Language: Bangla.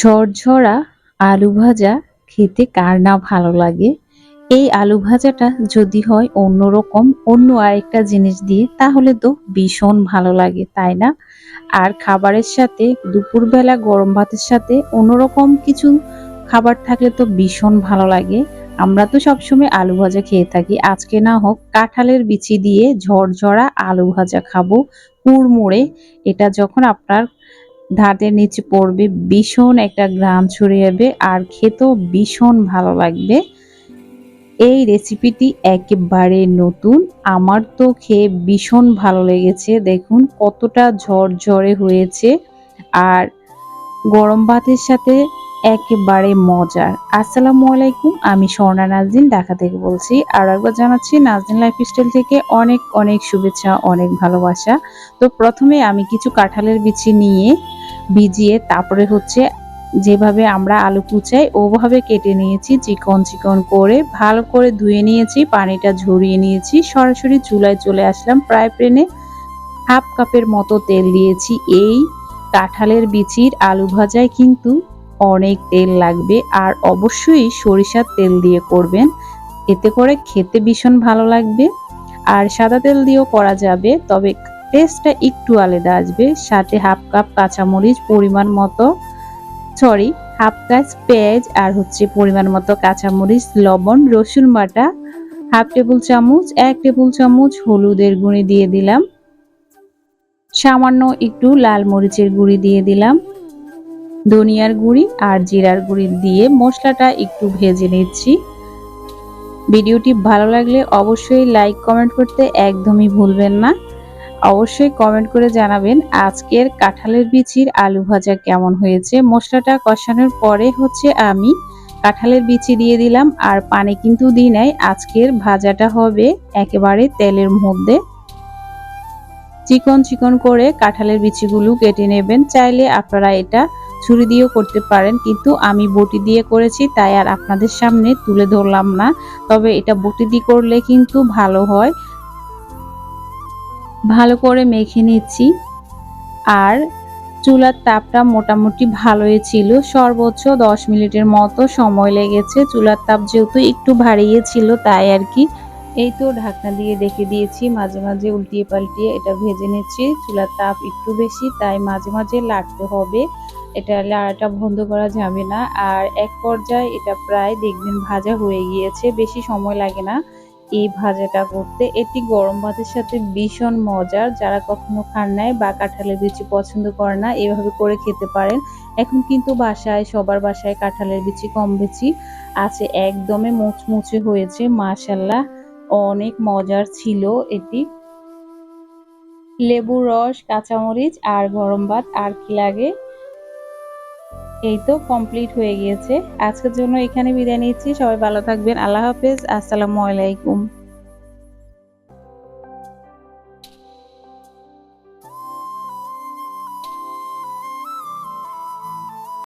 ঝরঝরা আলু ভাজা খেতে কার না ভালো লাগে? এই আলু ভাজাটা যদি হয় অন্যরকম অন্য আরেকটা জিনিস দিয়ে, তাহলে তো ভীষণ ভালো লাগে, তাই না? আর খাবারের সাথে, দুপুরবেলা গরম ভাতের সাথে অন্যরকম কিছু খাবার থাকলে তো ভীষণ ভালো লাগে। আমরা তো সবসময় আলু ভাজা খেয়ে থাকি। আজকে না হোক কাঁঠালের বিচি দিয়ে ঝরঝরা আলু ভাজা খাব, কুড়মুড়ে। এটা যখন আপনার ধাতের নিচে পড়বে ভীষণ একটা গ্রাম ছড়িয়ে যাবে আর খেতেও ভীষণ ভালো লাগবে। এই রেসিপিটি একেবারে নতুন। আমার তো খেয়ে ভীষণ ভালো লেগেছে। দেখুন কতটা ঝরঝরে হয়েছে। আর গরম ভাতের সাথে একেবারে মজার। আসসালামু আলাইকুম, আমি স্বর্ণা নাজদিন ঢাকা থেকে বলছি। আর একবার জানাচ্ছি নাজদিন লাইফস্টাইল থেকে অনেক অনেক শুভেচ্ছা, অনেক ভালোবাসা। তো প্রথমে আমি কিছু কাঁঠালের বিচি নিয়ে ভিজিয়ে তারপরে হচ্ছে যেভাবে আমরা আলু কুচাই, ওভাবে কেটে নিয়েছি, চিকন চিকন করে, ভালো করে ধুয়ে নিয়েছি, পানিটা ঝরিয়ে নিয়েছি, সরাসরি চুলায় চলে আসলাম প্রায় প্রেনে হাফ কাপের মতো তেল দিয়েছি। এই কাঁঠালের বিচির আলু ভাজায় কিন্তু অনেক তেল লাগবে আর অবশ্যই সরিষার তেল দিয়ে করবেন। এতে করে খেতে ভীষণ ভালো লাগবে। আর সাদা তেল দিয়েও করা যাবে, তবে টেস্টটা একটু আলাদা আসবে, সাথে হাফ কাপ কাঁচামরিচ পরিমাণ মতো সরি হাফ কাপ পেঁয়াজ আর হচ্ছে পরিমাণ মতো কাঁচামরিচ, লবণ, রসুন বাটা, হাফ টেবিল চামচ, এক টেবিল চামচ হলুদের গুঁড়ি দিয়ে দিলাম। সামান্য একটু লাল মরিচের গুঁড়ি দিয়ে দিলাম। ধনিয়ার গুঁড়ি আর জিরার গুঁড়ি দিয়ে মশলাটা একটু ভেজে নিচ্ছি। ভিডিওটি ভালো লাগলে অবশ্যই লাইক, কমেন্ট করতে একদমই ভুলবেন না। অবশ্যই কমেন্ট করে জানাবেন আজকের কাঁঠালের বিচির আলু ভাজা কেমন হয়েছে। মশলাটা কষানোর পরে হচ্ছে আমি কাঁঠালের বিচি দিয়ে দিলাম আর পানি কিন্তু দিই নাই। আজকের ভাজাটা হবে একেবারে তেলের মধ্যে। চিকন চিকন করে কাঁঠালের বিচিগুলো কেটে নেবেন। চাইলে আপনারা এটা ছুরি দিয়েও করতে পারেন, কিন্তু আমি বটি দিয়ে করেছি, তাই আর আপনাদের সামনে তুলে ধরলাম না। তবে এটা বটি দিয়ে করলে কিন্তু ভালো হয়। ভালো করে মেখে নিচ্ছি। আর চুলার তাপটা মোটামুটি ভালোই ছিল। সর্বোচ্চ দশ মিনিটের মতো সময় লেগেছে। চুলার তাপ যেহেতু একটু ভারিয়ে ছিল তাই আর কি। এই তো ঢাকনা দিয়ে রেখে দিয়েছি। মাঝে মাঝে উল্টিয়ে পাল্টিয়ে এটা ভেজে নিচ্ছি। চুলার তাপ একটু বেশি, তাই মাঝে মাঝে লাগতে হবে। এটা লাড়াটা বন্ধ করা যাবে না। আর এক পর্যায়ে এটা প্রায় দেখবেন ভাজা হয়ে গিয়েছে। বেশি সময় লাগে না। এই ভাজাটা করতে। এটি গরম ভাতের সাথে ভীষণ মজার। যারা কখনো খান নাই বা কাঁঠালের বিচি পছন্দ করে না, এভাবে করে খেতে পারেন। এখন কিন্তু বাসায়, সবার বাসায় কাঁঠালের বিচি, কম বেশি আছে। একদমই মুচমুচে হয়েছে। মাশাল্লাহ অনেক মজার ছিল এটি। লেবু রস, কাঁচামরিচ আর গরম ভাত আর কি লাগে? এই তো কমপ্লিট হয়ে গিয়েছে। আজকের জন্য এখানে বিদায় নিচ্ছি। সবাই ভালো থাকবেন। আল্লাহ হাফেজ। আসসালামু আলাইকুম।